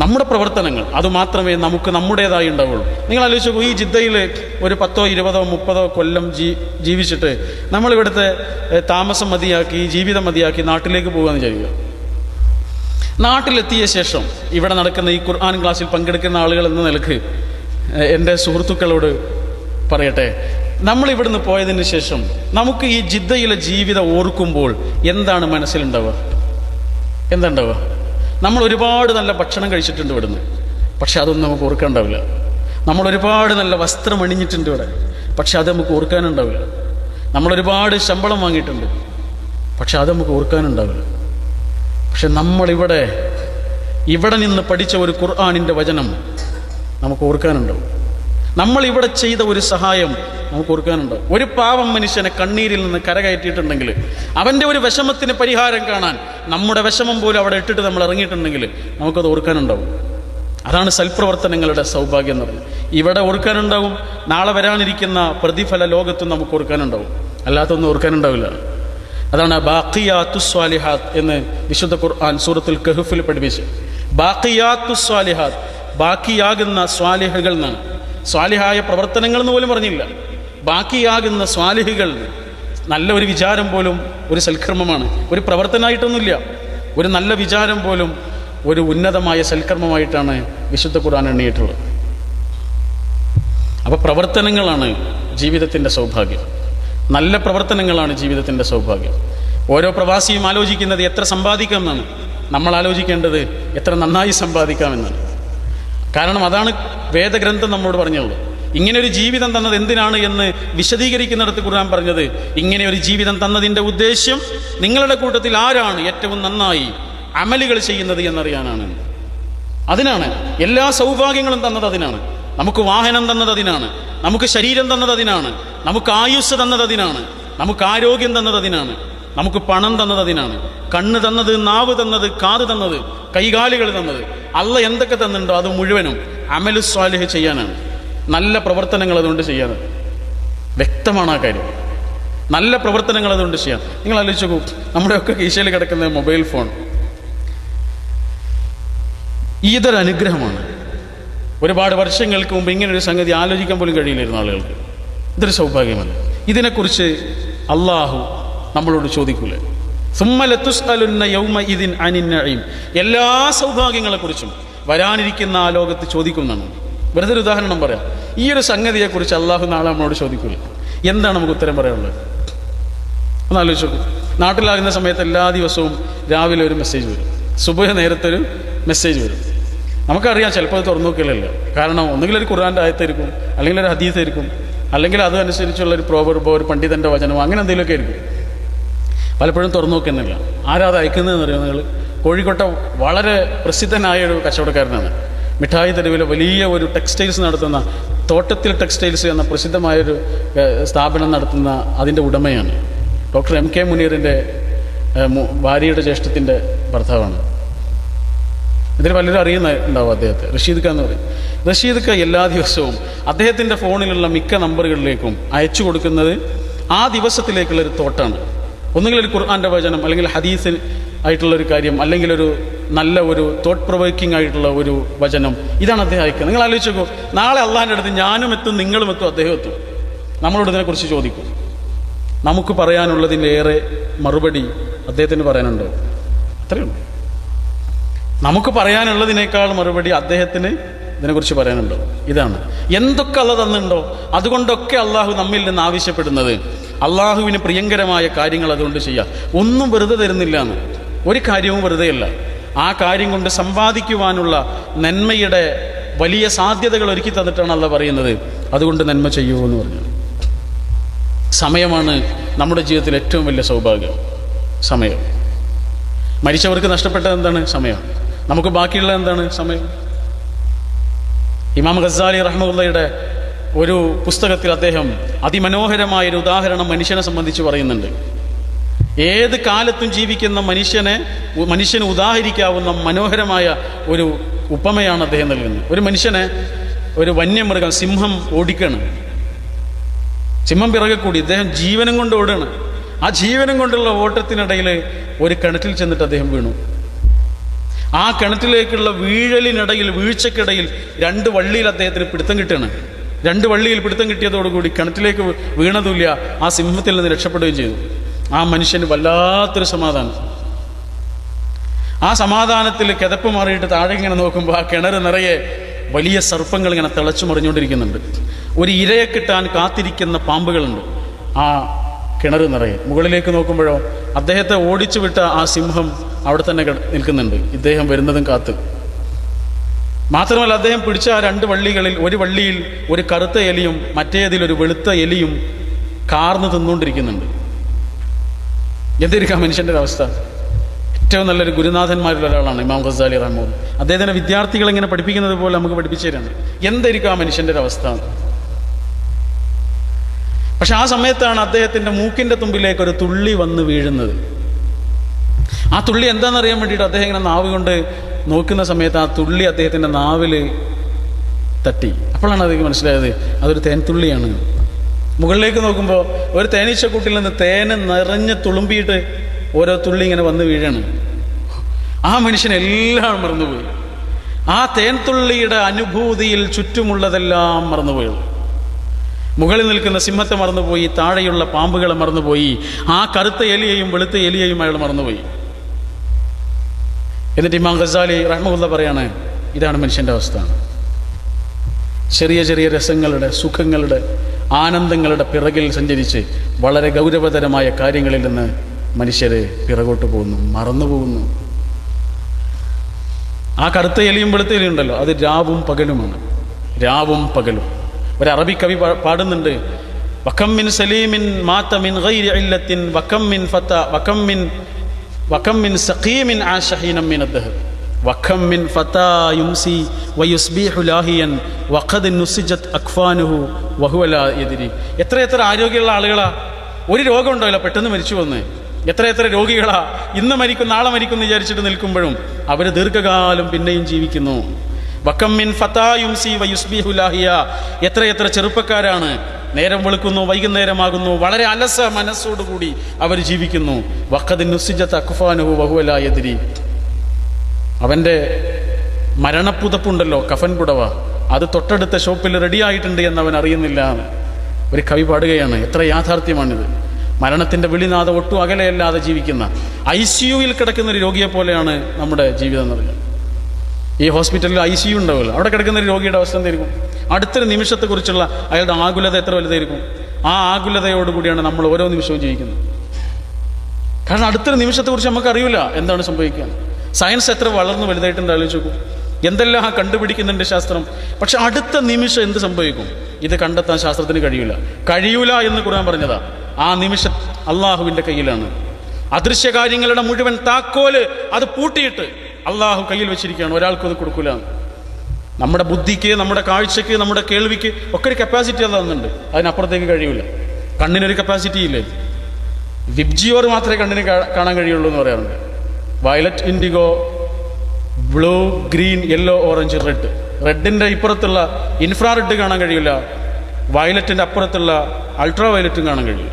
നമ്മുടെ പ്രവർത്തനങ്ങൾ അതുമാത്രമേ നമുക്ക് നമ്മുടേതായി ഉണ്ടാവുള്ളൂ. നിങ്ങൾ ആലോചിച്ച് ഈ ജിദ്ദയിൽ ഒരു പത്തോ ഇരുപതോ മുപ്പതോ കൊല്ലം ജീ ജീവിച്ചിട്ട് നമ്മളിവിടുത്തെ താമസം മതിയാക്കി ജീവിതം മതിയാക്കി നാട്ടിലേക്ക് പോകുകയെന്ന് വിചാരിക്കുക. നാട്ടിലെത്തിയ ശേഷം ഇവിടെ നടക്കുന്ന ഈ ഖുർആൻ ക്ലാസ്സിൽ പങ്കെടുക്കുന്ന ആളുകൾ എന്ന നിലയ്ക്ക് എന്റെ സുഹൃത്തുക്കളോട് പറയട്ടെ നമ്മൾ ഇവിടുന്ന് പോയതിന് ശേഷം നമുക്ക് ഈ ജിദ്ദയിലെ ജീവിതം ഓർക്കുമ്പോൾ എന്താണ് മനസ്സിലുണ്ടാവുക? എന്താ ഉണ്ടാവുക? നമ്മൾ ഒരുപാട് നല്ല ഭക്ഷണം കഴിച്ചിട്ടുണ്ട് ഇവിടുന്ന്. പക്ഷെ അതൊന്നും നമുക്ക് ഓർക്കാനുണ്ടാവില്ല. നമ്മൾ ഒരുപാട് നല്ല വസ്ത്രം അണിഞ്ഞിട്ടുണ്ട് ഇവിടെ. പക്ഷെ അത് നമുക്ക് ഓർക്കാനുണ്ടാവില്ല. നമ്മൾ ഒരുപാട് ശമ്പളം വാങ്ങിയിട്ടുണ്ട്. പക്ഷെ അത് നമുക്ക് ഓർക്കാനുണ്ടാവില്ല. പക്ഷെ നമ്മളിവിടെ ഇവിടെ നിന്ന് പഠിച്ച ഒരു ഖുർആാനിന്റെ വചനം നമുക്ക് ഓർക്കാനുണ്ടാവും. നമ്മൾ ഇവിടെ ചെയ്ത ഒരു സഹായം നമുക്ക് കൊടുക്കാനുണ്ട് ഒരു പാവം മനുഷ്യനെ കണ്ണീരിൽ നിന്ന് കരകയറ്റിയിട്ടുണ്ടെങ്കിൽ അവന്റെ ഒരു വിഷമത്തിന് പരിഹാരം കാണാൻ നമ്മുടെ വിഷമം പോലും അവിടെ ഇട്ടിട്ട് നമ്മൾ ഇറങ്ങിയിട്ടുണ്ടെങ്കിൽ നമുക്കത് ഓർക്കാനുണ്ടാവും. അതാണ് സൽപ്രവർത്തനങ്ങളുടെ സൗഭാഗ്യം എന്ന് പറയുന്നത്. ഇവിടെ ഓർക്കാനുണ്ടാവും നാളെ വരാനിരിക്കുന്ന പ്രതിഫല ലോകത്തും നമുക്ക് ഓർക്കാനുണ്ടാവും. അല്ലാത്തൊന്നും ഓർക്കാനുണ്ടാവില്ല. അതാണ് ബാക്കിയാത്തു സ്വാലിഹാത്ത് എന്ന് വിശുദ്ധ ഖുർആൻ സൂറത്തുൽ കഹഫിൽ പഠിപ്പിച്ച്. ബാക്കിയാത്തു സ്വാലിഹാത്ത് ബാക്കിയാകുന്ന സ്വാലിഹകൾ എന്നാണ്. സ്വാലിഹായ പ്രവർത്തനങ്ങൾ എന്ന് പോലും പറഞ്ഞില്ല. ബാക്കിയാകുന്ന സ്വാലിഹികൾ നല്ല ഒരു വിചാരം പോലും ഒരു സൽക്കർമ്മമാണ്. ഒരു പ്രവർത്തനമായിട്ടൊന്നുമില്ല ഒരു നല്ല വിചാരം പോലും ഒരു ഉന്നതമായ സൽക്കർമ്മമായിട്ടാണ് വിശുദ്ധ ഖുർആൻ എണ്ണിയിട്ടുള്ളത്. അപ്പോൾ പ്രവർത്തനങ്ങളാണ് ജീവിതത്തിന്റെ സൗഭാഗ്യം. നല്ല പ്രവർത്തനങ്ങളാണ് ജീവിതത്തിന്റെ സൗഭാഗ്യം. ഓരോ പ്രവാസിയും ആലോചിക്കുന്നത് എത്ര സമ്പാദിക്കാം എന്നാണ്. നമ്മൾ ആലോചിക്കേണ്ടത് എത്ര നന്നായി സമ്പാദിക്കാമെന്നാണ് കാരണം അതാണ് വേദഗ്രന്ഥം നമ്മളോട് പറഞ്ഞത് ഇങ്ങനെ ഒരു ജീവിതം തന്നത് എന്തിനാണ് എന്ന് വിശദീകരിക്കുന്നിടത്ത് ഖുർആൻ പറഞ്ഞത് ഇങ്ങനെ ഒരു ജീവിതം തന്നതിന്റെ ഉദ്ദേശ്യം നിങ്ങളുടെ കൂട്ടത്തിൽ ആരാണ് ഏറ്റവും നന്നായി അമലുകൾ ചെയ്യുന്നത് എന്നറിയാനാണ്. അതിനാണ്. എല്ലാ സൗഭാഗ്യങ്ങളും തന്നത് അതിനാണ്. നമുക്ക് വാഹനം തന്നത് അതിനാണ്. നമുക്ക് ശരീരം തന്നത് അതിനാണ്. നമുക്ക് ആയുസ് തന്നത് അതിനാണ്. നമുക്ക് ആരോഗ്യം തന്നത് അതിനാണ്. നമുക്ക് പണം തന്നത് അതിനാണ്. കണ്ണ് തന്നത് നാവ് തന്നത് കാത് തന്നത് കൈകാലുകൾ തന്നത്. അല്ല എന്തൊക്കെ തന്നിട്ടുണ്ടോ അത് മുഴുവനും അമലു സ്വാലിഹ് ചെയ്യാനാണ്. നല്ല പ്രവർത്തനങ്ങൾ അതുകൊണ്ട് ചെയ്യാൻ വ്യക്തമാണ് ആ കാര്യം. നല്ല പ്രവർത്തനങ്ങൾ അതുകൊണ്ട് ചെയ്യാം നിങ്ങൾ ആലോചിച്ച് നോക്കൂ നമ്മുടെയൊക്കെ കീശയിൽ കിടക്കുന്ന മൊബൈൽ ഫോൺ. ഇതൊരു അനുഗ്രഹമാണ്. ഒരുപാട് വർഷങ്ങൾക്ക് മുമ്പ് ഇങ്ങനെ ഒരു സംഗതി ആലോചിക്കാൻ പോലും കഴിയില്ലായിരുന്നു ആളുകൾക്ക്. ഇതൊരു സൗഭാഗ്യമല്ല ഇതിനെക്കുറിച്ച് അള്ളാഹു നമ്മളോട് ചോദിക്കൂലേ? സുമ്മലത്തുസ്അലുന്ന യൗമ ഇതിൻ അനിന്നഴയും എല്ലാ സൗഭാഗ്യങ്ങളെക്കുറിച്ചും വരാനിരിക്കുന്ന ആ ലോകത്ത് ചോദിക്കുന്നതാണ്. വെറുതെ ഒരു ഉദാഹരണം പറയാം. ഈ ഒരു സംഗതിയെക്കുറിച്ച് അള്ളാഹു നാളെ നമ്മളോട് ചോദിക്കൂല? എന്താണ് നമുക്ക് ഉത്തരം പറയാനുള്ളത്? ഒന്ന് ആലോചിച്ച് നോക്കൂ. നാട്ടിലാകുന്ന സമയത്ത് എല്ലാ ദിവസവും രാവിലെ ഒരു മെസ്സേജ് വരും. സുബഹ നേരത്തെ ഒരു മെസ്സേജ് വരും. നമുക്കറിയാം ചിലപ്പോൾ അത് തുറന്നു നോക്കില്ലല്ലോ കാരണം ഒന്നുകിൽ ഒരു ഖുറാന്റെ ആയത്തായിരിക്കും അല്ലെങ്കിൽ ഒരു ഹദീസായിരിക്കും അല്ലെങ്കിൽ അതനുസരിച്ചുള്ള ഒരു പ്രോബർബോ ഒരു പണ്ഡിതന്റെ വചനമോ അങ്ങനെ എന്തെങ്കിലുമൊക്കെ ആയിരിക്കും. പലപ്പോഴും തുറന്നു നോക്കുന്നില്ല. ആരാത് അയക്കുന്നതെന്ന് അറിയാം നിങ്ങൾ? കോഴിക്കോട്ടെ വളരെ പ്രസിദ്ധനായ ഒരു കച്ചവടക്കാരനാണ്. മിഠായി തെരുവിലെ വലിയ ഒരു ടെക്സ്റ്റൈൽസ് നടത്തുന്ന തോട്ടത്തിൽ ടെക്സ്റ്റൈൽസ് എന്ന പ്രസിദ്ധമായൊരു സ്ഥാപനം നടത്തുന്ന അതിന്റെ ഉടമയാണ്. ഡോക്ടർ എം കെ മുനീറിന്റെ ഭാര്യയുടെ ജ്യേഷ്ഠത്തിന്റെ ഭർത്താവാണ്. ഇതിൽ പലരും അറിയുന്ന ഉണ്ടാവും അദ്ദേഹത്തെ. റഷീദ് ഖാൻ എന്ന് പറയും. റഷീദ് ഖാൻ എല്ലാ ദിവസവും അദ്ദേഹത്തിന്റെ ഫോണിലുള്ള മിക്ക നമ്പറുകളിലേക്കും അയച്ചു കൊടുക്കുന്നത് ആ ദിവസത്തിലേക്കുള്ള ഒരു തോട്ടാണ്. ഒന്നുകിൽ ഒരു ഖുർആാന്റെ വചനം അല്ലെങ്കിൽ ഹദീസിൽ ആയിട്ടുള്ള ഒരു കാര്യം അല്ലെങ്കിൽ ഒരു നല്ല ഒരു തോട്ട് പ്രൊവോക്കിംഗ് ആയിട്ടുള്ള ഒരു വചനം. ഇതാണ് അദ്ദേഹം അയക്കുന്നത്. നിങ്ങൾ ആലോചിച്ച് നാളെ അള്ളാഹിന്റെ അടുത്ത് ഞാനും എത്തും നിങ്ങളും എത്തും അദ്ദേഹം എത്തും. നമ്മളോട് ഇതിനെക്കുറിച്ച് ചോദിക്കും. നമുക്ക് പറയാനുള്ളതിലേറെ മറുപടി അദ്ദേഹത്തിന് പറയാനുണ്ടോ. അത്രയേ ഉള്ളൂ. നമുക്ക് പറയാനുള്ളതിനേക്കാൾ മറുപടി അദ്ദേഹത്തിന് ഇതിനെക്കുറിച്ച് പറയാനുണ്ടോ. ഇതാണ്. എന്തൊക്കെ അല്ല തന്നിട്ടുണ്ടോ? അതുകൊണ്ടൊക്കെ അള്ളാഹു നമ്മിൽ നിന്ന് ആവശ്യപ്പെടുന്നത്. അള്ളാഹുവിന് പ്രിയങ്കരമായ കാര്യങ്ങൾ അതുകൊണ്ട് ചെയ്യുക ഒന്നും വെറുതെ തരുന്നില്ല എന്ന്. ഒരു കാര്യവും വെറുതെയല്ല ആ കാര്യം കൊണ്ട് സമ്പാദിക്കുവാനുള്ള നന്മയുടെ വലിയ സാധ്യതകൾ ഒരുക്കി തന്നിട്ടാണ് അല്ല പറയുന്നത്. അതുകൊണ്ട് നന്മ ചെയ്യൂ എന്ന് പറഞ്ഞു സമയമാണ് നമ്മുടെ ജീവിതത്തിൽ ഏറ്റവും വലിയ സൗഭാഗ്യം. സമയം. മരിച്ചവർക്ക് നഷ്ടപ്പെട്ടത് എന്താണ്? സമയം. നമുക്ക് ബാക്കിയുള്ള എന്താണ്? സമയം. ഇമാം ഖസാലി റഹ്മുള്ളയുടെ ഒരു പുസ്തകത്തിൽ അദ്ദേഹം അതിമനോഹരമായ ഒരു ഉദാഹരണം മനുഷ്യനെ സംബന്ധിച്ച് പറയുന്നുണ്ട്. ഏത് കാലത്തും ജീവിക്കുന്ന മനുഷ്യനെ മനുഷ്യന് ഉദാഹരിക്കാവുന്ന മനോഹരമായ ഒരു ഉപമയാണ് അദ്ദേഹം നൽകുന്നത്. ഒരു മനുഷ്യനെ ഒരു വന്യമൃഗം സിംഹം ഓടിക്കണം. സിംഹം പിറകെ കൂടി ഇദ്ദേഹം ജീവനം കൊണ്ട് ഓടുകയാണ്. ആ ജീവനം കൊണ്ടുള്ള ഓട്ടത്തിനിടയിൽ ഒരു കിണറ്റിൽ ചെന്നിട്ട് അദ്ദേഹം വീണു. ആ കിണറ്റിലേക്കുള്ള വീഴലിനിടയിൽ വീഴ്ചക്കിടയിൽ രണ്ട് വള്ളിയിൽ അദ്ദേഹത്തിന് പിടുത്തം കിട്ടുകയാണ്. രണ്ട് വള്ളിയിൽ പിടുത്തം കിട്ടിയതോടുകൂടി കിണറ്റിലേക്ക് വീണതുമില്ല ആ സിംഹത്തിൽ നിന്ന് രക്ഷപ്പെടുകയും ചെയ്തു. ആ മനുഷ്യന് വല്ലാത്തൊരു സമാധാനം. ആ സമാധാനത്തിൽ കിതപ്പ് മാറിയിട്ട് താഴെ ഇങ്ങനെ നോക്കുമ്പോൾ ആ കിണർ നിറയെ വലിയ സർപ്പങ്ങൾ ഇങ്ങനെ തിളച്ചു മറിഞ്ഞുകൊണ്ടിരിക്കുന്നുണ്ട്. ഒരു ഇരയെ കിട്ടാൻ കാത്തിരിക്കുന്ന പാമ്പുകളുണ്ട് ആ കിണർ നിറയെ. മുകളിലേക്ക് നോക്കുമ്പോഴോ അദ്ദേഹത്തെ ഓടിച്ചു വിട്ട ആ സിംഹം അവിടെ തന്നെ നിൽക്കുന്നുണ്ട്. ഇദ്ദേഹം വരുന്നതും കാത്ത്. മാത്രമല്ല അദ്ദേഹം പിടിച്ച ആ രണ്ട് വള്ളികളിൽ ഒരു വള്ളിയിൽ ഒരു കറുത്ത എലിയും മറ്റേതിൽ ഒരു വെളുത്ത എലിയും കാർന്ന് തിന്നുകൊണ്ടിരിക്കുന്നുണ്ട്. എന്തിരിക്കാം മനുഷ്യന്റെ അവസ്ഥ? ഏറ്റവും നല്ലൊരു ഗുരുനാഥന്മാരിൽ ഒരാളാണ് ഇമാം ഖസാലി റഹ്മൂദ് അദ്ദേഹത്തിന്റെ വിദ്യാർത്ഥികൾ ഇങ്ങനെ പഠിപ്പിക്കുന്നത് പോലെ നമുക്ക് പഠിപ്പിച്ചു തരാണ് എന്തായിരിക്കും ആ മനുഷ്യന്റെ ഒരു അവസ്ഥ? പക്ഷെ ആ സമയത്താണ് അദ്ദേഹത്തിന്റെ മൂക്കിന്റെ തുമ്പിലേക്ക് ഒരു തുള്ളി വന്ന് വീഴുന്നത്. ആ തുള്ളി എന്താണെന്നറിയാൻ വേണ്ടിയിട്ട് അദ്ദേഹം ഇങ്ങനെ നാവ് കൊണ്ട് നോക്കുന്ന സമയത്ത് ആ തുള്ളി അദ്ദേഹത്തിന്റെ നാവിൽ തട്ടി. അപ്പോഴാണ് അദ്ദേഹം മനസ്സിലായത് അതൊരു തേൻ തുള്ളിയാണ്. മുകളിലേക്ക് നോക്കുമ്പോൾ ഒരു തേനീച്ചക്കൂട്ടിൽ നിന്ന് തേന് നിറഞ്ഞ് തുളുമ്പിയിട്ട് ഓരോ തുള്ളി ഇങ്ങനെ വന്ന് വീഴാണ്. ആ മനുഷ്യൻ എല്ലാം മറന്നുപോയി. ആ തേൻ തുള്ളിയുടെ അനുഭൂതിയിൽ ചുറ്റുമുള്ളതെല്ലാം മറന്നുപോയി. മുകളിൽ നിൽക്കുന്ന സിംഹത്തെ മറന്നുപോയി താഴെയുള്ള പാമ്പുകളെ മറന്നുപോയി ആ കറുത്ത എലിയെയും വെളുത്ത എലിയെയും അയാൾ മറന്നുപോയി. എന്നിട്ട് ഇമാം ഖസാലി റഹ്മുല്ല പറയാണ് ഇതാണ് മനുഷ്യന്റെ അവസ്ഥ. ചെറിയ ചെറിയ രസങ്ങളുടെ സുഖങ്ങളുടെ ആനന്ദങ്ങളുടെ പിറകിൽ സഞ്ചരിച്ച് വളരെ ഗൗരവതരമായ കാര്യങ്ങളിൽ നിന്ന് മനുഷ്യരെ പിറകോട്ട് പോകുന്നു മറന്നു പോകുന്നു. ആ കറുത്ത എലിയും വെളുത്ത എലിയും ഉണ്ടല്ലോ അത് രാവും പകലുമാണ്. രാവും പകലും. ഒരു അറബി കവി പാടുന്നുണ്ട് മിൻ സലീമിൻ മാത്തമിൻ ഗൈരി ഇല്ലത്തിൻ വക്കം മിൻ ഫത്ത മിൻ വക്കം മിൻ സഖീമിൻ ആശഹീനം മിൻ അദ്ദഹർ വക്കം മിൻ ഫത്താ യുംസി വയുസ്ബീഹു ലാഹിയൻ വഖദ് നുസിജത് അക്ഫാനുഹു വഹുവല എതിരി എത്ര എത്ര ആരോഗ്യമുള്ള ആളുകളാ? ഒരു രോഗം ഉണ്ടാവില്ല പെട്ടെന്ന് മരിച്ചു വന്ന് എത്ര എത്ര രോഗികളാ? ഇന്ന് മരിക്കും നാളെ മരിക്കും എന്ന് വിചാരിച്ചിട്ട് നിൽക്കുമ്പോഴും അവർ ദീർഘകാലം പിന്നെയും ജീവിക്കുന്നു. വക്കമ്മിൻ ഫതായുംസി വയുസ്ബീഹു ലാഹിയ. എത്ര എത്ര ചെറുപ്പക്കാരാണ് നേരം വെളുക്കുന്നു വൈകുന്നേരമാകുന്നു. വളരെ അലസ മനസ്സോടുകൂടി അവർ ജീവിക്കുന്നു. വഖദ് നുസിജത്ത് അക്ഫാനുഹു വഹുവല എതിരി അവന്റെ മരണപ്പുതപ്പുണ്ടല്ലോ കഫൻ പുടവ. അത് തൊട്ടടുത്ത ഷോപ്പിൽ റെഡിയായിട്ടുണ്ട് എന്ന് അവൻ അറിയുന്നില്ല. ഒരു കവി പാടുകയാണ്. എത്ര യാഥാർത്ഥ്യമാണിത്. മരണത്തിന്റെ വിളിനാഥ ഒട്ടും അകലെയല്ലാതെ ജീവിക്കുന്ന. ഐ സി യുവിൽ കിടക്കുന്ന ഒരു രോഗിയെ പോലെയാണ് നമ്മുടെ ജീവിതം എന്ന് പറയുന്നത് ഈ ഹോസ്പിറ്റലിൽ ഐ സി യു ഉണ്ടാവുമല്ലോ. അവിടെ കിടക്കുന്ന ഒരു രോഗിയുടെ അവസ്ഥ എന്തായിരിക്കും? അടുത്തൊരു നിമിഷത്തെക്കുറിച്ചുള്ള അയാളുടെ ആകുലത എത്ര വലുതായിരിക്കും? ആ ആകുലതയോടുകൂടിയാണ് നമ്മൾ ഓരോ നിമിഷവും ജീവിക്കുന്നത്. കാരണം അടുത്തൊരു നിമിഷത്തെക്കുറിച്ച് നമുക്ക് അറിയില്ല എന്താണ് സംഭവിക്കുക. സയൻസ് എത്ര വളർന്നു വലുതായിട്ടുണ്ട് ആലോചിച്ച് നോക്കും. എന്തെല്ലാം ആ കണ്ടുപിടിക്കുന്നുണ്ട് ശാസ്ത്രം. പക്ഷെ അടുത്ത നിമിഷം എന്ത് സംഭവിക്കും? ഇത് കണ്ടെത്താൻ ശാസ്ത്രത്തിന് കഴിയൂല കഴിയൂല എന്ന് ഖുർആൻ പറഞ്ഞതാ. ആ നിമിഷം അള്ളാഹുവിന്റെ കയ്യിലാണ്. അദൃശ്യ കാര്യങ്ങളുടെ മുഴുവൻ താക്കോൽ അത് പൂട്ടിയിട്ട് അള്ളാഹു കയ്യിൽ വെച്ചിരിക്കുകയാണ്. ഒരാൾക്കും അത് കൊടുക്കൂല. നമ്മുടെ ബുദ്ധിക്ക് നമ്മുടെ കാഴ്ചയ്ക്ക് നമ്മുടെ കേൾവിക്ക് ഒക്കെ ഒരു കപ്പാസിറ്റി അത് തന്നുണ്ട് അതിനപ്പുറത്തേക്ക് കഴിയില്ല കണ്ണിനൊരു കപ്പാസിറ്റി ഇല്ലേ? വിബ്ജിയോർ മാത്രമേ കണ്ണിന് കാണാൻ കഴിയുള്ളൂ എന്ന് പറയാറുണ്ട്. Violet indigo blue green yellow orange red റെഡിന്റെ ഇപ്പുറത്തുള്ള ഇൻഫ്രാ റെഡ് കാണാൻ കഴിയില്ല വയലറ്റിന്റെ അപ്പുറത്തുള്ള അൾട്രാ വയലറ്റും കാണാൻ കഴിയില്ല